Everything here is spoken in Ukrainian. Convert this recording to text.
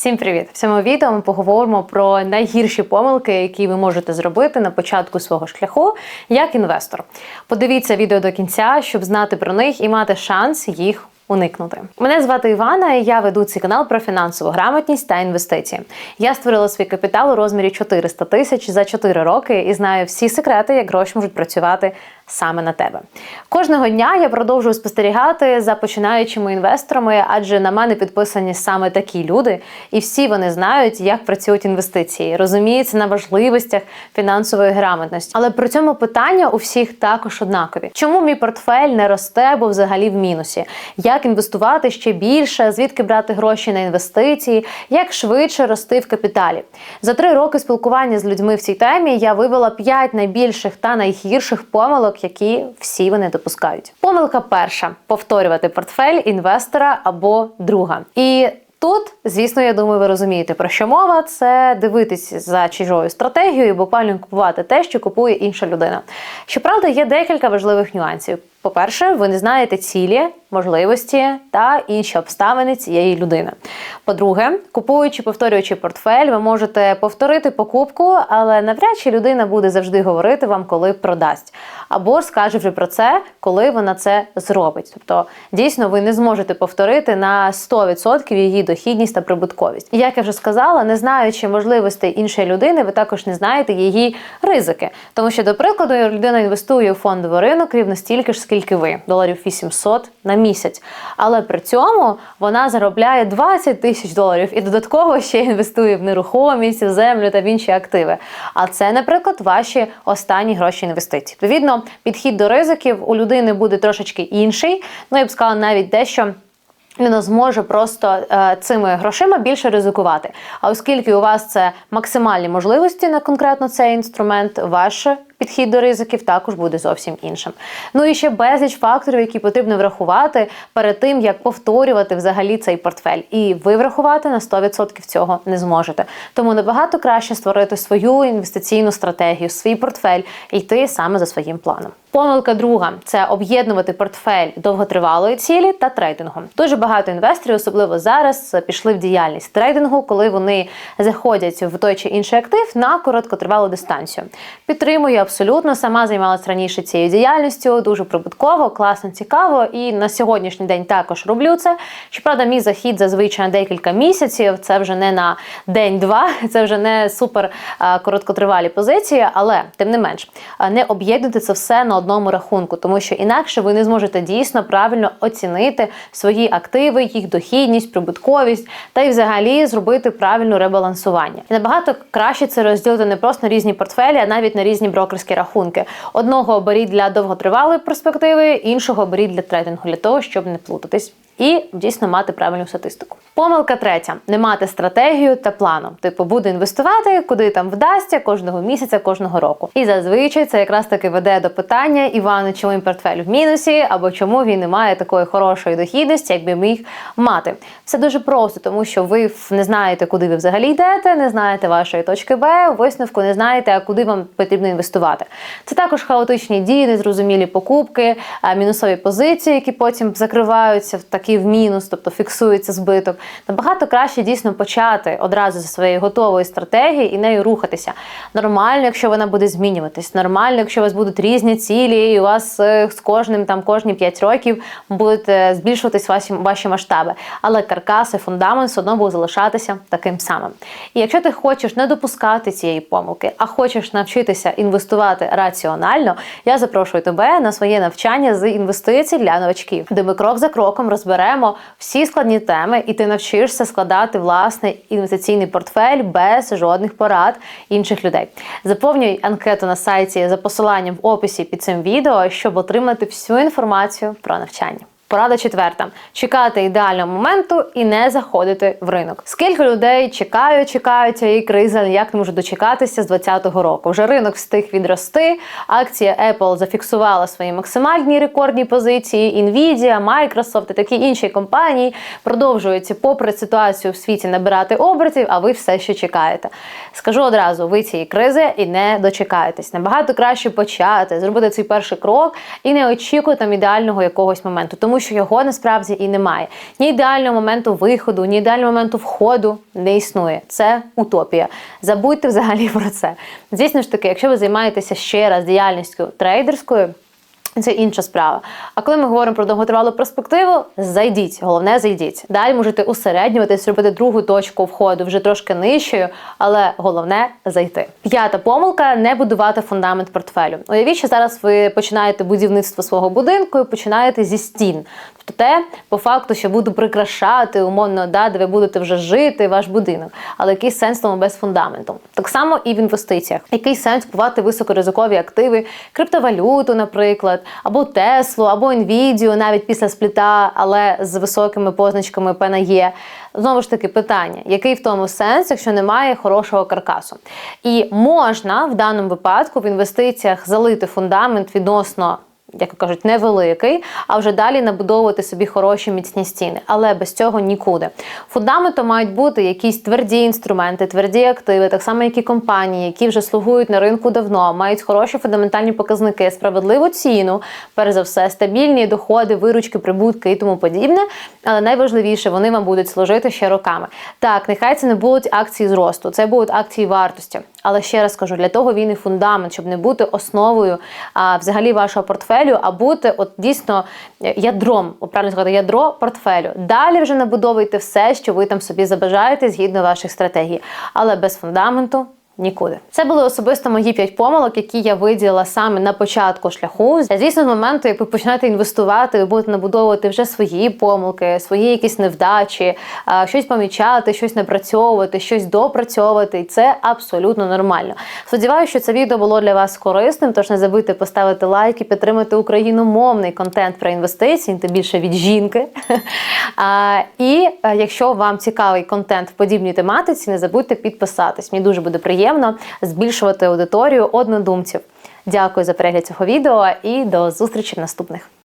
Всім привіт! В цьому відео ми поговоримо про найгірші помилки, які ви можете зробити на початку свого шляху як інвестор. Подивіться відео до кінця, щоб знати про них і мати шанс їх уникнути. Мене звати Івана, і я веду цей канал про фінансову грамотність та інвестиції. Я створила свій капітал у розмірі 400 тисяч за 4 роки і знаю всі секрети, як гроші можуть працювати саме на тебе. Кожного дня я продовжую спостерігати за починаючими інвесторами, адже на мене підписані саме такі люди, і всі вони знають, як працюють інвестиції, розуміються на важливостях фінансової грамотності. Але при цьому питання у всіх також однакові: чому мій портфель не росте або взагалі в мінусі? Як інвестувати ще більше, звідки брати гроші на інвестиції, як швидше рости в капіталі? За три роки спілкування з людьми в цій темі я вивела п'ять найбільших та найгірших помилок, які всі вони допускають. Помилка перша повторювати портфель інвестора або друга. І Тут, звісно, я думаю, ви розумієте, про що мова. Це дивитись за чужою стратегією, і буквально купувати те, що купує інша людина. Щоправда, є декілька важливих нюансів. По-перше, ви не знаєте цілі, можливості та інші обставини цієї людини. По-друге, купуючи, повторюючи портфель, ви можете повторити покупку, але навряд чи людина буде завжди говорити вам, коли продасть, або скаже вже про це, коли вона це зробить. Тобто, дійсно, ви не зможете повторити на 100% її дохідність та прибутковість. І як я вже сказала, не знаючи можливостей іншої людини, ви також не знаєте її ризики. Тому що, до прикладу, людина інвестує у фондовий ринок рівно стільки ж, скільки ви доларів 800 на місяць. Але при цьому вона заробляє 20 тисяч доларів і додатково ще інвестує в нерухомість, в землю та в інші активи. А це, наприклад, ваші останні гроші інвестицій. Відповідно, підхід до ризиків у людини буде трошечки інший. Ну я б сказала навіть дещо. Він зможе просто е, цими грошима більше ризикувати. А оскільки у вас це максимальні можливості на конкретно цей інструмент, ваш підхід до ризиків також буде зовсім іншим. Ну і ще безліч факторів, які потрібно врахувати перед тим, як повторювати взагалі цей портфель. І ви врахувати на 100% цього не зможете. Тому набагато краще створити свою інвестиційну стратегію, свій портфель і йти саме за своїм планом. Помилка друга це об'єднувати портфель довготривалої цілі та трейдингу. Дуже багато інвесторів, особливо зараз, пішли в діяльність трейдингу, коли вони заходять в той чи інший актив на короткотривалу дистанцію. Підтримую абсолютно сама займалася раніше цією діяльністю, дуже прибутково, класно, цікаво. І на сьогоднішній день також роблю це. Щоправда, мій захід зазвичай на декілька місяців. Це вже не на день-два, це вже не супер короткотривалі позиції, але тим не менш не об'єднуйте це все на одному рахунку, тому що інакше ви не зможете дійсно правильно оцінити свої активи, їх дохідність, прибутковість та й взагалі зробити правильне ребалансування. І набагато краще це розділити не просто на різні портфелі, а навіть на різні брокерські рахунки. Одного оберіть для довготривалої перспективи, іншого оберіть для трейдингу, для того, щоб не плутатись і дійсно мати правильну статистику. Помилка третя: не мати стратегію та плану. Типу, буду інвестувати, куди там вдасться кожного місяця, кожного року. І зазвичай це якраз таки веде до питання Івана, чому він портфель в мінусі, або чому він не має такої хорошої дохідності, як би міг мати. Все дуже просто, тому що ви не знаєте, куди ви взагалі йдете, не знаєте вашої точки Б, висновку не знаєте, куди вам потрібно інвестувати. Це також хаотичні дії, незрозумілі покупки, мінусові позиції, які потім закриваються в такі в мінус, тобто фіксується збиток. Набагато краще дійсно почати одразу зі своєї готової стратегії і нею рухатися. Нормально, якщо вона буде змінюватись. Нормально, якщо у вас будуть різні цілі, і у вас е, з кожним там кожні 5 років будуть збільшуватись ваші ваші масштаби. Але каркас і фундамент все одно буде залишатися таким самим. І якщо ти хочеш не допускати цієї помилки, а хочеш навчитися інвестувати раціонально, я запрошую тебе на своє навчання з інвестицій для новачків, де ми крок за кроком розберемо всі складні теми, і ти навчишся складати власний інвестиційний портфель без жодних порад інших людей. Заповнюй анкету на сайті за посиланням в описі під цим відео, щоб отримати всю інформацію про навчання. Порада четверта: чекати ідеального моменту і не заходити в ринок. Скільки людей чекають, чекають цієї кризи, ніяк не можуть дочекатися з 2020 року. Вже ринок встиг відрости. Акція Apple зафіксувала свої максимальні рекордні позиції. Nvidia, Microsoft і такі інші компанії продовжують, попри ситуацію в світі, набирати обертів, а ви все ще чекаєте. Скажу одразу: ви цієї кризи і не дочекаєтесь. Набагато краще почати, зробити цей перший крок і не очікуйте там ідеального якогось моменту. Тому що його насправді і немає. Ні ідеального моменту виходу, ні ідеального моменту входу не існує. Це утопія. Забудьте взагалі про це. Звісно ж таки, якщо ви займаєтеся ще раз діяльністю трейдерською. Це інша справа. А коли ми говоримо про довготривалу перспективу, зайдіть, головне зайдіть. Далі можете усереднюватись, зробити другу точку входу вже трошки нижчою, але головне зайти. П'ята помилка не будувати фундамент портфелю. Уявіть, що зараз ви починаєте будівництво свого будинку і починаєте зі стін. Тобто те, по факту, що буду прикрашати, умовно, да, де ви будете вже жити, ваш будинок. Але який сенс тому без фундаменту? Так само і в інвестиціях. Який сенс купувати високоризикові активи, криптовалюту, наприклад, або Теслу, або Nvidia, навіть після спліта, але з високими позначками P. Знову ж таки, питання: який в тому сенс, якщо немає хорошого каркасу? І можна в даному випадку в інвестиціях залити фундамент відносно як кажуть, невеликий, а вже далі набудовувати собі хороші міцні стіни. Але без цього нікуди. Фундаментом мають бути якісь тверді інструменти, тверді активи, так само як і компанії, які вже слугують на ринку давно, мають хороші фундаментальні показники, справедливу ціну, перш за все, стабільні доходи, виручки, прибутки і тому подібне. Але найважливіше, вони вам будуть служити ще роками. Так, нехай це не будуть акції зросту, це будуть акції вартості. Але ще раз кажу, для того він і фундамент, щоб не бути основою а, взагалі вашого портфелю, а бути от дійсно ядром, правильно сказати, ядро портфелю. Далі вже набудовуйте все, що ви там собі забажаєте згідно ваших стратегій. Але без фундаменту Нікуди. Це були особисто мої п'ять помилок, які я виділила саме на початку шляху. Звісно, з моменту, як ви починаєте інвестувати, ви будете набудовувати вже свої помилки, свої якісь невдачі, щось помічати, щось напрацьовувати, щось допрацьовувати. І це абсолютно нормально. Сподіваюся, що це відео було для вас корисним. Тож не забудьте поставити лайк і підтримати україномовний контент про інвестиції, тим більше від жінки. І якщо вам цікавий контент в подібній тематиці, не забудьте підписатись. Мені дуже буде приємно приємно збільшувати аудиторію однодумців. Дякую за перегляд цього відео і до зустрічі в наступних.